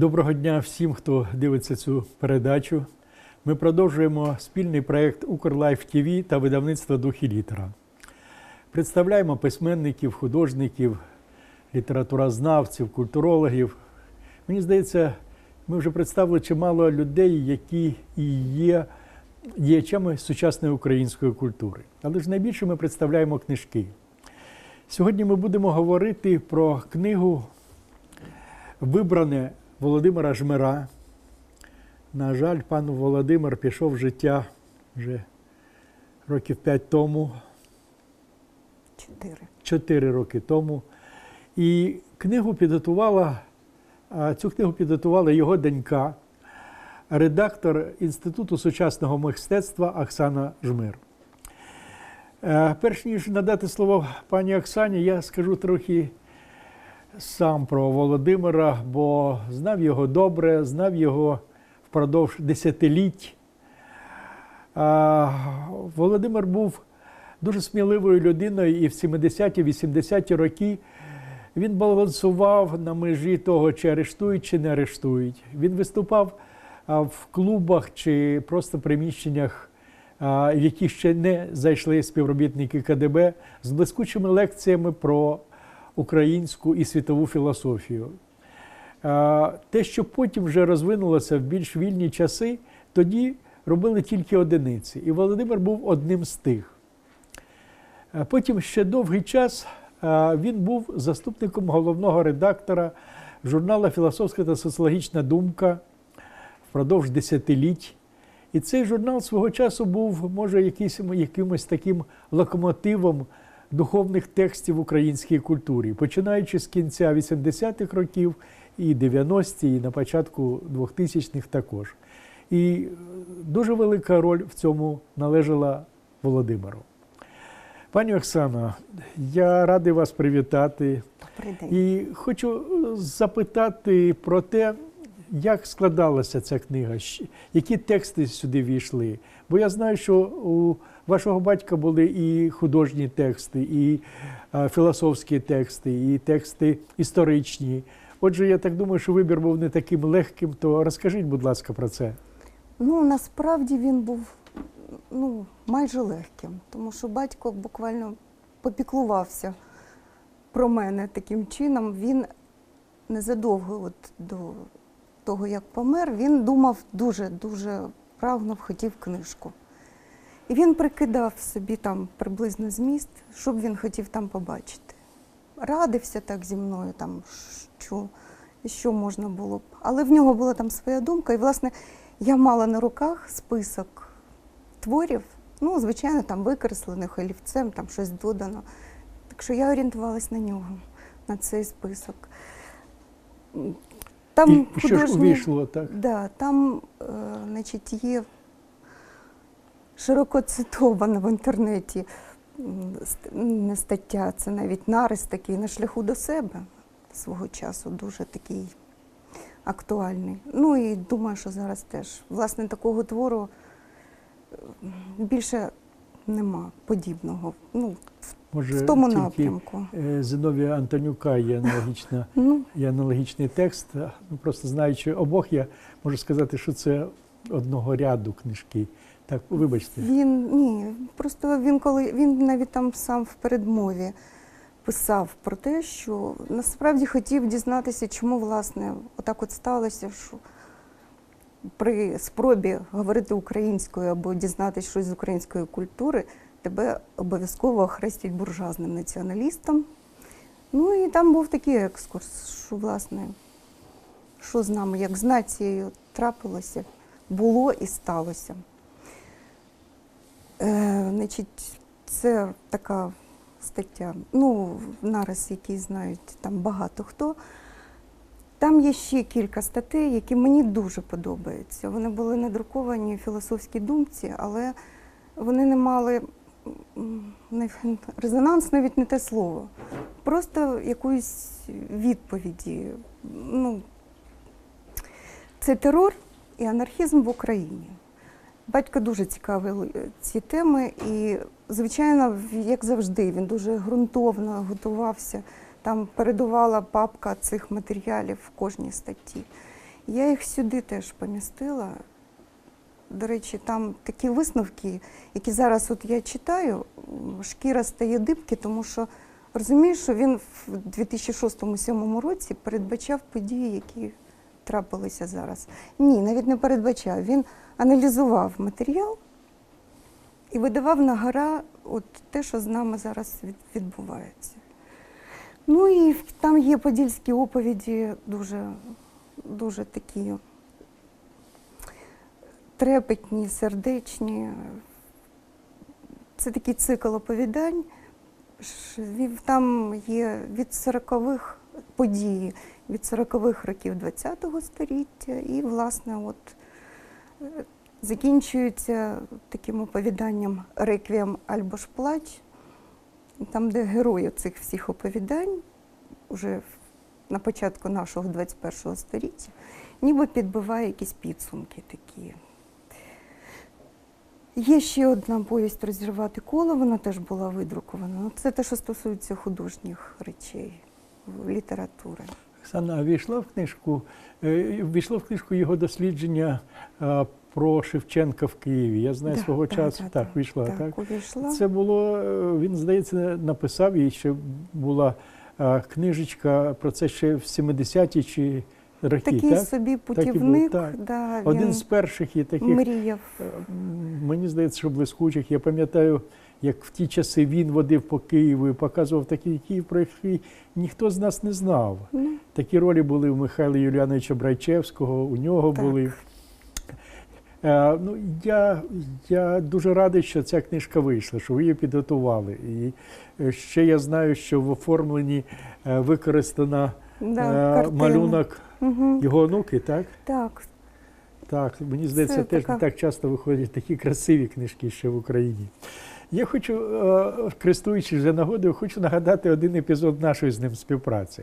Доброго дня всім, хто дивиться цю передачу. Ми продовжуємо спільний проєкт Укрлайф ТВ та видавництва Дух і літера. Представляємо письменників, художників, літературознавців, культурологів. Мені здається, ми вже представили чимало людей, які і є діячами сучасної української культури. Але ж найбільше ми представляємо книжки. Сьогодні ми будемо говорити про книгу вибране Володимира Жмира. На жаль, пан Володимир пішов в життя вже років п'ять тому, Чотири. чотири роки тому. І книгу підготувала, цю книгу підготувала його донька, редактор Інституту сучасного мистецтва Оксана Жмир. Е, Перш ніж надати слово пані Оксані, я скажу трохи сам про Володимира, бо знав його добре, знав його впродовж десятиліть. Володимир був дуже сміливою людиною, і в 70-80-ті роки він балансував на межі того, чи арештують, чи не арештують. Він виступав в клубах чи просто приміщеннях, в які ще не зайшли співробітники КДБ, з блискучими лекціями про українську і світову філософію. Те, що потім вже розвинулося в більш вільні часи, тоді робили тільки одиниці. І Володимир був одним з тих. Потім ще довгий час він був заступником головного редактора журналу Філософська та соціологічна думка впродовж десятиліть. І цей журнал свого часу був, може, якимось таким локомотивом духовних текстів в українській культурі, починаючи з кінця 80-х років і 90-ті, і на початку 2000-х також. І дуже велика роль в цьому належала Володимиру. Пані Оксано, я радий вас привітати. І хочу запитати про те, як складалася ця книга, які тексти сюди війшли. Бо я знаю, що у вашого батька були і художні тексти, і е, філософські тексти, і тексти історичні. Отже, я так думаю, що вибір був не таким легким, то розкажіть, будь ласка, про це. Ну, насправді він був ну, майже легким, тому що батько буквально попіклувався про мене таким чином. Він незадовго от до того, як помер, він думав дуже-дуже прагнув, хотів книжку. І він прикидав собі там приблизно зміст, що б він хотів там побачити. Радився так зі мною, там, що, що можна було б. Але в нього була там своя думка. І, власне, я мала на руках список творів, ну, звичайно, там викреслених олівцем, там щось додано. Так що я орієнтувалась на нього, на цей список. Там і що ж увійшло так? Да, там, е, значить, є широко цитована в інтернеті не стаття, це навіть нарис такий на шляху до себе свого часу, дуже такий актуальний. Ну і думаю, що зараз теж. Власне, такого твору більше нема подібного. Ну, Може, в тому тільки напрямку. е, Зиновія Антонюка є аналогічна Ну, Є аналогічний текст. Ну, просто знаючи обох, я можу сказати, що це одного ряду книжки. Так, вибачте. Він ні, просто він коли він навіть там сам в передмові писав про те, що насправді хотів дізнатися, чому власне отак от сталося, що при спробі говорити українською або дізнатися щось з української культури, тебе обов'язково охрестять буржуазним націоналістом. Ну і там був такий екскурс, що власне, що з нами, як з нацією трапилося, було і сталося. Е, значить, це така стаття, ну, нарис, який знають там багато хто. Там є ще кілька статей, які мені дуже подобаються. Вони були не друковані у філософській думці, але вони не мали резонанс навіть не те слово. Просто якоїсь відповіді. Ну, це терор і анархізм в Україні. Батько дуже цікавив е, ці теми, і, звичайно, як завжди, він дуже ґрунтовно готувався. Там передувала папка цих матеріалів в кожній статті. Я їх сюди теж помістила. До речі, там такі висновки, які зараз от я читаю, шкіра стає дибки, тому що розумієш, що він в 2006-2007 році передбачав події, які трапилися зараз. Ні, навіть не передбачав. Він аналізував матеріал і видавав на гора от те, що з нами зараз відбувається. Ну і там є подільські оповіді дуже, дуже такі трепетні, сердечні. Це такий цикл оповідань. Там є від 40-х події, від 40-х років ХХ століття, і, власне, от закінчується таким оповіданням Реквієм або ж плач, там, де герої цих всіх оповідань, уже на початку нашого 21-го століття, ніби підбиває якісь підсумки такі. Є ще одна повість розірвати коло, вона теж була видрукована. Ну, Це те, що стосується художніх речей, літератури. Оксана, війшла в книжку, е, війшло в книжку його дослідження про Шевченка в Києві. Я знаю Да, свого да, часу. да, так, війшла, так. Так, увійшла. Це було, е, він, здається, написав, і ще була книжечка про це ще в 70-ті чи роки, Такий так? собі і був, путівник, так. да, Один він з перших є таких, мріяв. е, мені здається, що блискучих. Я пам'ятаю, як в ті часи він водив по Києву і показував такий Київ, про який ніхто з нас не знав. Ну, Такі ролі були у Михайла Юліановича Брайчевського, у нього Так. були. Е, ну, я, я дуже радий, що ця книжка вийшла, що ви її підготували. І е, ще я знаю, що в оформленні е, використана да, е, малюнок Угу. його онуки, так? Так, Так, мені здається, Це теж така- не так часто виходять такі красиві книжки ще в Україні. Я хочу, е, користуючись вже нагодою, хочу нагадати один епізод нашої з ним співпраці.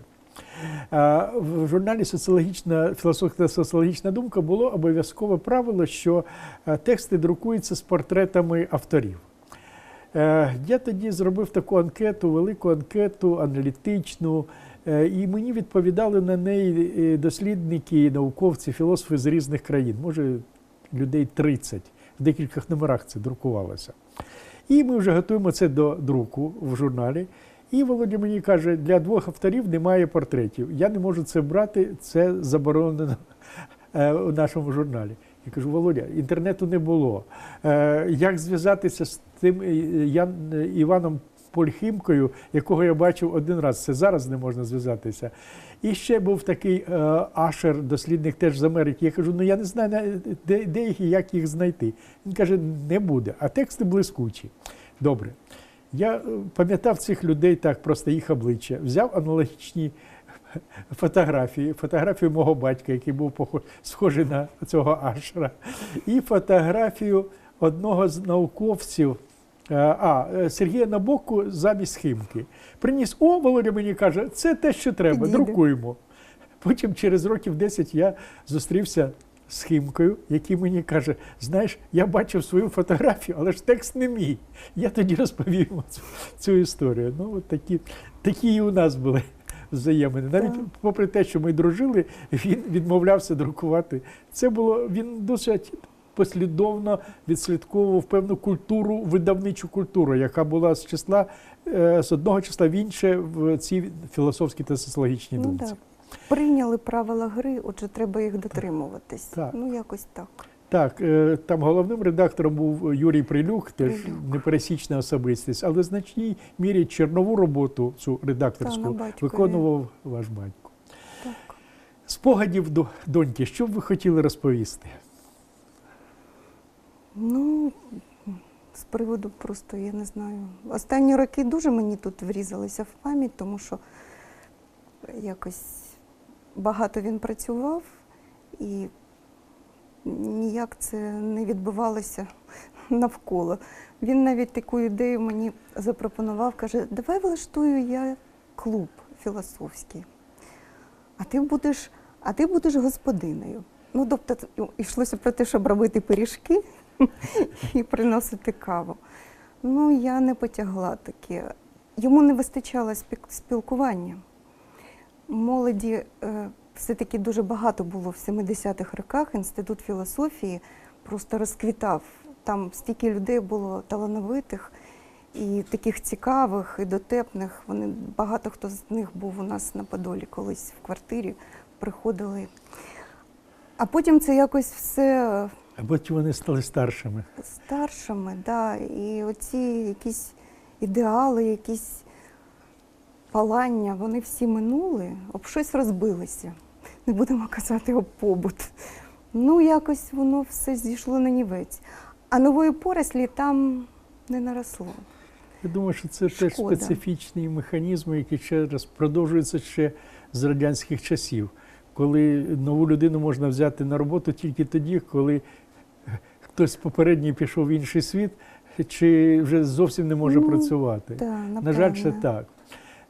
Е, В журналі Соціологічна філософська соціологічна думка було обов'язкове правило, що е, тексти друкуються з портретами авторів. Я тоді зробив таку анкету, велику анкету, аналітичну, і мені відповідали на неї е, дослідники, науковці, філософи з різних країн, може людей 30, в декількох номерах це друкувалося. І ми вже готуємо це до друку в журналі. І Володя мені каже, для двох авторів немає портретів. Я не можу це брати, це заборонено е, у нашому журналі. Я кажу, Володя, інтернету не було. Е, Як зв'язатися з тим е, е, Іваном Польхімкою, якого я бачив один раз? Це зараз не можна зв'язатися. І ще був такий е, Ашер, дослідник теж з Америки. Я кажу, ну я не знаю, де, де їх і як їх знайти. Він каже, не буде, а тексти блискучі. Добре. Я е, пам'ятав цих людей так, просто їх обличчя. Взяв аналогічні фотографії, фотографію мого батька, який був схожий на цього Ашера, і фотографію одного з науковців. Е, А, е, Сергія Набоку замість Химки. Приніс, о, Володя мені каже, це те, що треба, друкуємо. Потім через років 10 я зустрівся з Химкою, який мені каже: знаєш, я бачив свою фотографію, але ж текст не мій. Я тоді розповів цю, цю історію. Ну, от такі, такі і у нас були взаємини. Навіть Так. попри те, що ми дружили, він відмовлявся друкувати. Це було він досить. Послідовно відслідковував певну культуру, видавничу культуру, яка була з числа е, з одного числа в інше в цій філософській та соціологічній ну думці. так. Прийняли правила гри, отже, треба їх дотримуватись. Так. Ну, якось так. Так, е, там головним редактором був Юрій Прилюк, теж Прилюк. непересічна особистість, але в значній мірі чернову роботу цю Та, редакторську батькові. виконував ваш батько. Так. Спогадів до доньки, що б ви хотіли розповісти? Ну, з приводу просто, я не знаю. Останні роки дуже мені тут врізалися в пам'ять, тому що якось багато він працював і ніяк це не відбувалося навколо. Він навіть таку ідею мені запропонував, каже, давай влаштую я клуб філософський, а ти будеш, а ти будеш господинею. Ну, тобто, ну, йшлося про те, щоб робити пиріжки і приносити каву. Ну, я не потягла таке. Йому не вистачало спілкування. Молоді е, все-таки дуже багато було в 70-х роках. Інститут філософії просто розквітав. Там стільки людей було талановитих і таких цікавих, і дотепних. Вони багато хто з них був у нас на Подолі колись в квартирі, приходили. А потім це якось все А потім вони стали старшими. старшими, да, і оці якісь ідеали, якісь палання, вони всі минули, об щось розбилися. Не будемо казати об побут. Ну, якось воно все зійшло на нівець. А нової порослі там не наросло. Я думаю, що це теж специфічні механізми, які ще раз продовжуються ще з радянських часів, коли нову людину можна взяти на роботу тільки тоді, коли хтось попередній пішов в інший світ, чи вже зовсім не може Ну, працювати. Да, На жаль, це так.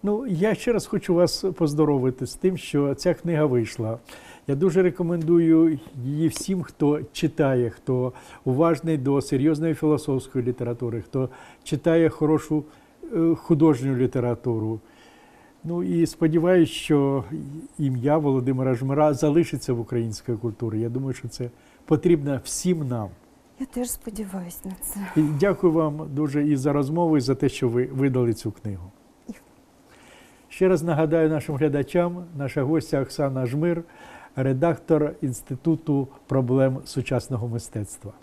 Ну, я ще раз хочу вас поздоровити з тим, що ця книга вийшла. Я дуже рекомендую її всім, хто читає, хто уважний до серйозної філософської літератури, хто читає хорошу е, художню літературу. Ну і сподіваюся, що ім'я Володимира Жмира залишиться в українській культурі. Я думаю, що це потрібно всім нам. Я теж сподіваюся на це. І дякую вам дуже і за розмову, і за те, що ви видали цю книгу. Ще раз нагадаю нашим глядачам, наша гостя Оксана Жмир, редактор Інституту проблем сучасного мистецтва.